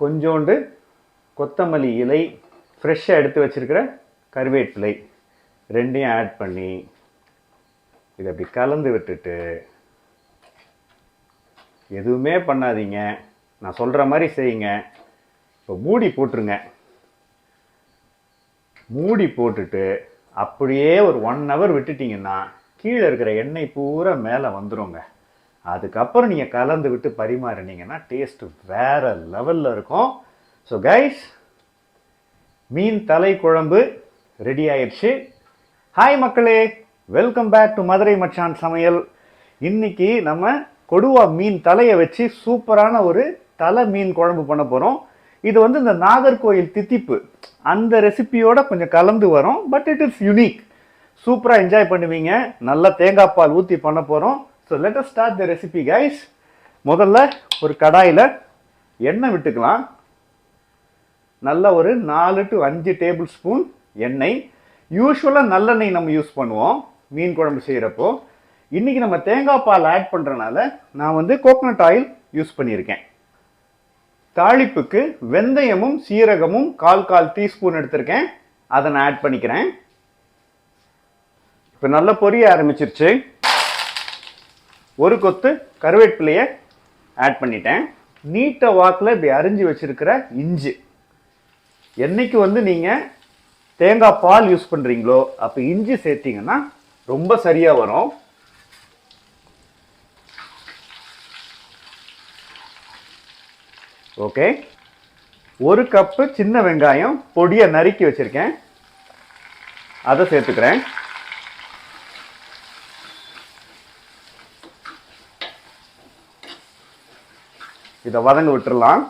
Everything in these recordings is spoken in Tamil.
கொஞ்சோண்டு கொத்தமல்லி இலை ஃப்ரெஷ்ஷாக எடுத்து வச்சிருக்கிற கருவேப்பிலை ரெண்டையும் ஆட் பண்ணி இதை அப்படி கலந்து விட்டுட்டு எதுவுமே பண்ணாதீங்க. நான் சொல்கிற மாதிரி செய்யுங்க. இப்போ மூடி போட்டுருங்க. மூடி போட்டுட்டு அப்படியே ஒரு ஒன் ஹவர் விட்டுட்டிங்கன்னா கீழே இருக்கிற எண்ணெய் பூரா மேலே வந்துருங்க. அதுக்கப்புறம் நீங்கள் கலந்து விட்டு பரிமாறினீங்கன்னா டேஸ்ட் வேற லெவலில் இருக்கும். ஸோ கைஸ் மீன் தலை குழம்பு ரெடி ஆயிடுச்சு. ஹாய் மக்களே வெல்கம் பேக் டு மதுரை மச்சான் சமையல். இன்னைக்கு நம்ம கொடுவா மீன் தலையை வச்சு சூப்பரான ஒரு தலை மீன் குழம்பு பண்ண போகிறோம் இது வந்து இந்த நாகர்கோயில் தித்திப்பு. அந்த ரெசிபியோட கொஞ்சம் கலந்து வரும் பட் இட் இஸ் யுனிக் சூப்பராக என்ஜாய் பண்ணுவீங்க. நல்லா தேங்காய் பால் ஊற்றி பண்ண போகிறோம் so let start the recipe guys முதல்ல ஒரு கடாயில் எண்ணெய் விட்டுக்கலாம். நல்ல ஒரு நாலு டு அஞ்சு டேபிள் ஸ்பூன் எண்ணெய் யூஸ்வலாக நல்லெண்ணெய் நம்ம யூஸ் பண்ணுவோம் மீன் குழம்பு செய்கிறப்போ இன்றைக்கி நம்ம தேங்காய் பால் ஆட் பண்ணுறனால நான் வந்து கோகோனட் ஆயில் யூஸ் பண்ணியிருக்கேன். தாளிப்புக்கு வெந்தயமும் சீரகமும் கால் கால் டீஸ்பூன் எடுத்திருக்கேன். அதை நான் ஆட் பண்ணிக்கிறேன். இப்போ நல்லா பொரிய ஆரம்பிச்சிருச்சு. ஒரு கொத்து கருவேப்பிலையை ஆட் பண்ணிட்டேன். நீட்ட வாக்கில் இப்படி அரிஞ்சு வச்சுருக்கிற இஞ்சி. என்றைக்கு வந்து நீங்கள் தேங்காய் பால் யூஸ் பண்ணுறீங்களோ அப்போ இஞ்சி சேர்த்தீங்கன்னா ரொம்ப சரியாக வரும். ஓகே ஒரு கப்பு சின்ன வெங்காயம் பொடியை நறுக்கி வச்சுருக்கேன். அதை சேர்த்துக்கிறேன். இதை வதங்க விட்டுடலாம்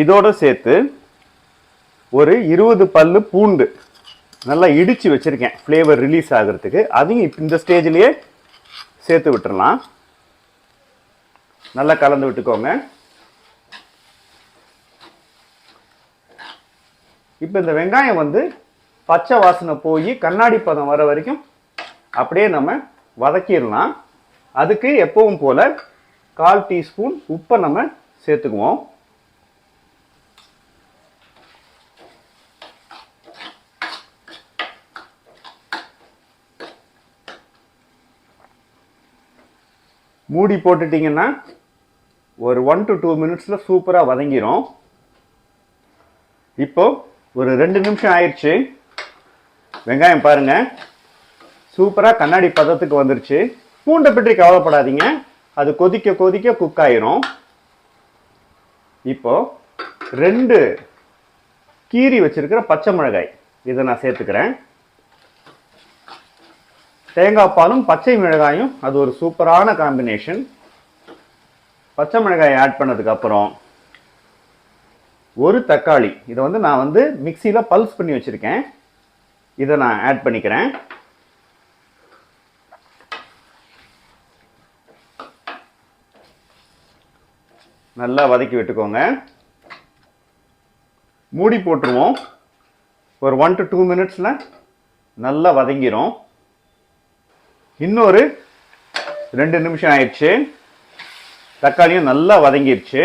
இதோட சேர்த்து ஒரு இருபது பல்லு பூண்டு நல்லா இடிச்சு வச்சிருக்கேன். ஃப்ளேவர் ரிலீஸ் ஆகிறதுக்கு. அதையும் இந்த ஸ்டேஜ்லேயே சேர்த்து விட்டுடலாம் நல்லா கலந்து விட்டுக்கோங்க. இப்போ இந்த வெங்காயம் வந்து பச்சை வாசனை போய் கண்ணாடி பதம் வர வரைக்கும் அப்படியே நம்ம வதக்கிடலாம். அதுக்கு எப்பவும் போல் கால் டீஸ்பூன் உப்பை நம்ம சேர்த்துக்குவோம். மூடி போட்டுட்டிங்கன்னா ஒரு ஒன் டு டூ மினிட்ஸில் சூப்பராக வதங்கிரும். இப்போ ஒரு ரெண்டு நிமிஷம் ஆயிடுச்சு. வெங்காயம் பாருங்க. சூப்பராக கண்ணாடி பதத்துக்கு வந்துருச்சு. பூண்டை பற்றி கவலைப்படாதீங்க. அது கொதிக்க கொதிக்க குக் ஆயிரும். இப்போ ரெண்டு கீரி வச்சிருக்கிற பச்சை மிளகாய். இதை நான் சேர்த்துக்கிறேன். தேங்காய் பாலும் பச்சை மிளகாயும் அது ஒரு சூப்பரான காம்பினேஷன் பச்சை மிளகாய் ஆட் பண்ணதுக்கப்புறம் ஒரு தக்காளி. இதை வந்து நான் வந்து மிக்சியில் பல்ஸ் பண்ணி வச்சுருக்கேன். இதை நான் ஆட் பண்ணிக்கிறேன். நல்லா வதக்கி விட்டுக்கோங்க. மூடி போட்டுருவோம். ஒரு ஒன் டு டூ மினிட்ஸில் நல்லா வதங்கிரும். இன்னொரு ரெண்டு நிமிஷம் ஆயிடுச்சு. தக்காளியும் நல்லா வதங்கிருச்சு.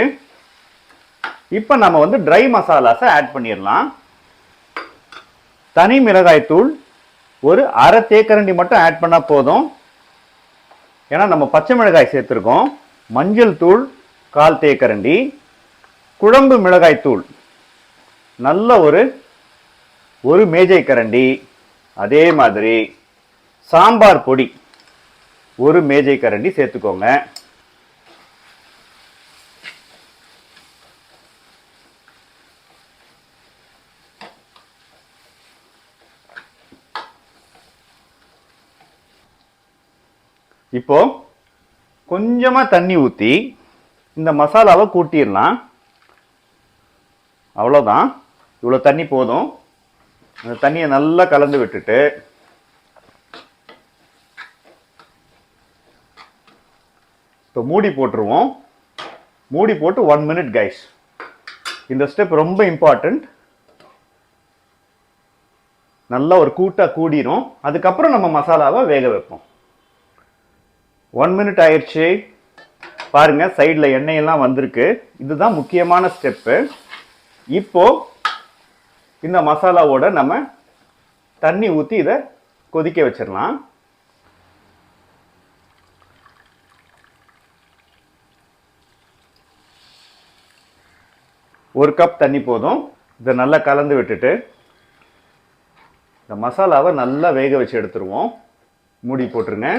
இப்போ நம்ம வந்து ட்ரை மசாலாஸை ஆட் பண்ணிடலாம் தனி மிளகாய் தூள் ஒரு அரை தேக்கரண்டி மட்டும் ஆட் பண்ணால் போதும். ஏன்னா நம்ம பச்சை மிளகாய் சேர்த்துருக்கோம். மஞ்சள் தூள் கால் தேக்கரண்டி. குழம்பு மிளகாய் தூள். நல்ல ஒரு ஒரு மேஜை கரண்டி. அதே மாதிரி சாம்பார் பொடி ஒரு மேஜை கரண்டி சேர்த்துக்கோங்க. இப்போ கொஞ்சமா தண்ணி ஊற்றி இந்த மசாலாவை கூட்டிடலாம். அவ்வளோதான் இவ்வளோ தண்ணி போதும். அந்த தண்ணியை நல்லா கலந்து விட்டுட்டு இப்போ மூடி போட்டுருவோம். மூடி போட்டு ஒன் மினிட் கைஸ் இந்த ஸ்டெப் ரொம்ப இம்பார்ட்டண்ட் நல்லா ஒரு கூட்டாக கூடிரும். அதுக்கப்புறம் நம்ம மசாலாவை வேக வைப்போம். ஒன் மினிட் ஆயிடுச்சு. பாருங்க சைடில் எண்ணெயெல்லாம் வந்திருக்கு. இதுதான் முக்கியமான ஸ்டெப்பு இப்போ இந்த மசாலாவோட நம்ம தண்ணி ஊற்றி இதை கொதிக்க வச்சிடலாம். ஒரு கப் தண்ணி போதும். இதை நல்லா கலந்து விட்டுட்டு இந்த மசாலாவை நல்லா வேக வச்சு எடுத்துருவோம். மூடி போட்டுருங்க.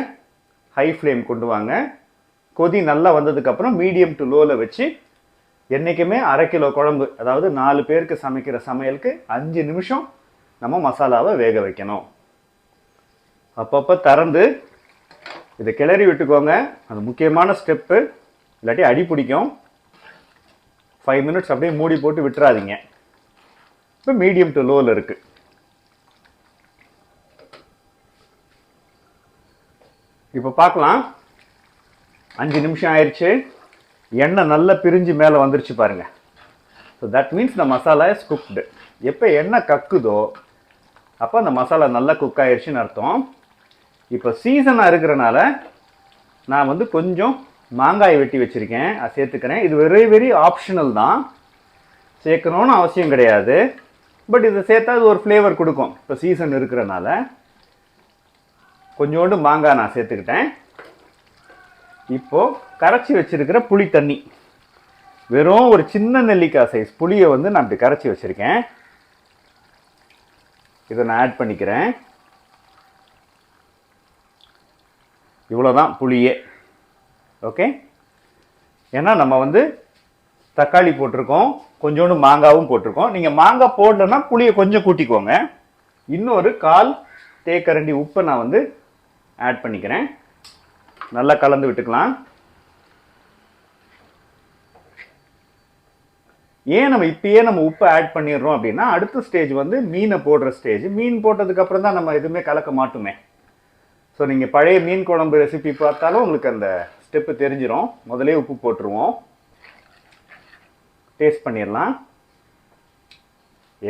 ஹை ஃப்ளேம் கொண்டு வாங்க. கொதி நல்லா வந்ததுக்கப்புறம் மீடியம் டு லோவில் வச்சு என்றைக்குமே அரை கிலோ குழம்பு அதாவது நாலு பேருக்கு சமைக்கிற சமையலுக்கு அஞ்சு நிமிஷம் நம்ம மசாலாவை வேக வைக்கணும். அப்பப்போ திறந்து இதை கிளறி விட்டுக்கோங்க. அது முக்கியமான ஸ்டெப்பு இல்லாட்டி அடி பிடிக்கும். ஃபைவ் மினிட்ஸ் அப்படியே மூடி போட்டு விட்டுறாதீங்க. இப்போ மீடியம் டு லோவில் இருக்குது இப்போ பார்க்கலாம் அஞ்சு நிமிஷம் ஆயிடுச்சு. எண்ணெய் நல்லா பிரிஞ்சு மேலே வந்துருச்சு பாருங்கள் so that means the masala is cooked எப்போ எண்ணெய் கக்குதோ அப்போ அந்த மசாலா நல்லா குக் ஆயிடுச்சுன்னு அர்த்தம். இப்போ சீசனாக இருக்கிறனால நான் வந்து கொஞ்சம் மாங்காய் வெட்டி வச்சுருக்கேன். அதை சேர்த்துக்கிறேன். இது வெரி வெரி ஆப்ஷனல் தான். சேர்க்கணும்னு அவசியம் கிடையாது. பட் இதை சேர்த்தா அது ஒரு ஃப்ளேவர் கொடுக்கும். இப்போ சீசன் இருக்கிறனால. கொஞ்சோண்டு மாங்காய் நான் சேர்த்துக்கிட்டேன். இப்போ கரைச்சி வச்சுருக்கிற புளி தண்ணி. வெறும் ஒரு சின்ன நெல்லிக்காய் சைஸ் புளியை வந்து நான் இப்படி கரைச்சி வச்சுருக்கேன். இதை நான் ஆட் பண்ணிக்கிறேன். இவ்வளோதான் புளியே. ஓகே ஏன்னா நம்ம வந்து தக்காளி போட்டிருக்கோம் கொஞ்சோண்டு மாங்காவும் போட்டிருக்கோம். நீங்கள் மாங்காய் போடலன்னா புளியை கொஞ்சம் கூட்டிக்கோங்க. இன்னொரு கால் தேக்கரண்டி உப்பை நான் வந்து ஆட் பண்ணிக்கிறேன். நல்லா கலந்து விட்டுக்கலாம். ஏன் நம்ம இப்பயே நம்ம உப்பு ஆட் பண்ணிடுறோம் அப்படின்னா அடுத்த ஸ்டேஜ் வந்து மீனை போடுற ஸ்டேஜ் மீன் போட்டதுக்கப்புறம் தான் நம்ம எதுவுமே கலக்க மாட்டோமே. ஸோ நீங்கள் பழைய மீன் குழம்பு ரெசிபி பார்த்தாலும் உங்களுக்கு அந்த ஸ்டெப்பு தெரிஞ்சிரும். முதலே உப்பு போட்டுருவோம். டேஸ்ட் பண்ணிடலாம்.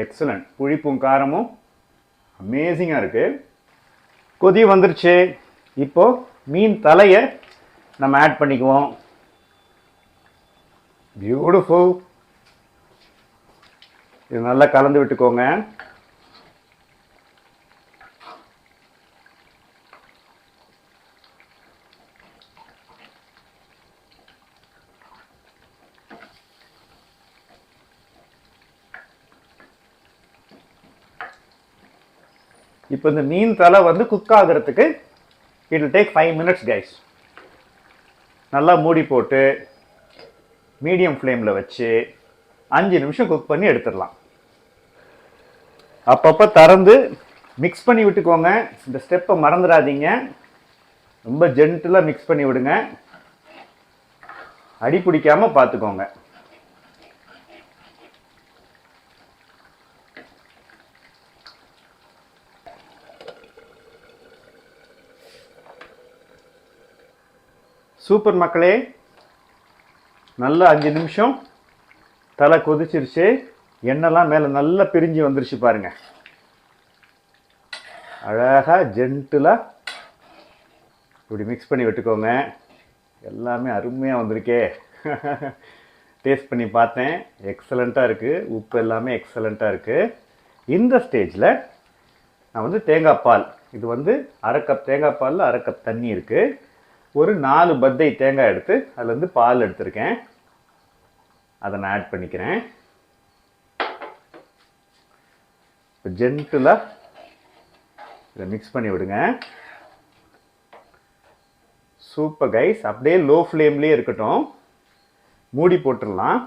எக்ஸலண்ட் புளிப்பும் காரமும் அமேசிங்காக இருக்குது கொதி வந்துருச்சு. இப்போ மீன் தலையை நம்ம ஆட் பண்ணிக்குவோம். பியூட்டிஃபுல் இது நல்லா கலந்து விட்டுக்கோங்க. இப்போ இந்த மீன் தலை வந்து குக் ஆகிறதுக்கு it will take five minutes guys நல்லா மூடி போட்டு மீடியம் ஃப்ளேமில் வச்சு அஞ்சு நிமிஷம் குக் பண்ணி எடுத்துடலாம். அப்பப்போ திறந்து மிக்ஸ் பண்ணி விட்டுக்கோங்க. இந்த ஸ்டெப்பை மறந்துடாதீங்க. ரொம்ப ஜென்டிலாக மிக்ஸ் பண்ணி விடுங்க. அடி பிடிக்காமல் பார்த்துக்கோங்க. சூப்பர் மக்களே நல்ல அஞ்சு நிமிஷம் தலை கொதிச்சிருச்சு. எண்ணெய்லாம் மேலே நல்லா பிரிஞ்சு வந்துருச்சு பாருங்கள் அழகாக ஜென்டிலாக இப்படி மிக்ஸ் பண்ணி விட்டுக்கோங்க எல்லாமே அருமையாக வந்திருக்கே. டேஸ்ட் பண்ணி பார்த்தேன். எக்ஸலண்ட்டாக இருக்குது உப்பு எல்லாமே எக்ஸலண்ட்டாக இருக்குது இந்த ஸ்டேஜில் நான் வந்து தேங்காய் பால். இது வந்து அரை கப் தேங்காய் பாலில் அரை கப் தண்ணி இருக்குது ஒரு நாலு பத்தை தேங்காய் எடுத்து அதுலேருந்து பால் எடுத்திருக்கேன். அதை நான் ஆட் பண்ணிக்கிறேன். இப்போ ஜென்டிலாக இதை மிக்ஸ் பண்ணி விடுங்க. சூப்பர் கைஸ் அப்படியே லோ ஃப்ளேம்லேயே இருக்கட்டும். மூடி போட்டுடலாம்.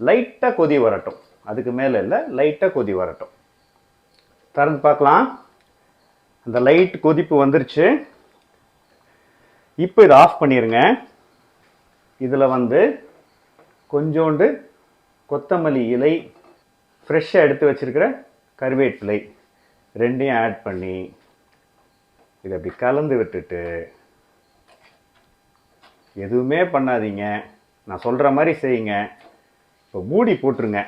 லைட்டாக கொதி வரட்டும். அதுக்கு மேலே இல்லை லைட்டாக கொதி வரட்டும். திறந்து பார்க்கலாம். அந்த லைட் கொதிப்பு வந்துருச்சு. இப்போ இதை ஆஃப் பண்ணிடுங்க இதில் வந்து கொஞ்சோண்டு கொத்தமல்லி இலை ஃப்ரெஷ்ஷாக எடுத்து வச்சிருக்கிற கருவேப்பிலை ரெண்டையும் ஆட் பண்ணி இதை அப்படி கலந்து விட்டுட்டு எதுவுமே பண்ணாதீங்க. நான் சொல்கிற மாதிரி செய்யுங்க. இப்போ மூடி போட்டுருங்க.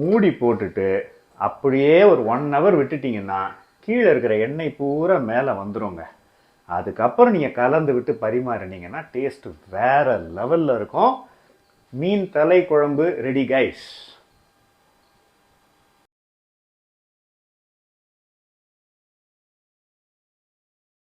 மூடி போட்டுட்டு அப்படியே ஒரு ஒன் ஹவர் விட்டுட்டிங்கன்னா கீழே இருக்கிற எண்ணெய் பூரா மேலே வந்துருங்க. அதுக்கப்புறம் நீங்கள் கலந்து விட்டு பரிமாறினீங்கன்னா டேஸ்ட்டு வேறு லெவலில் இருக்கும். மீன் தலை குழம்பு ரெடி கைஸ்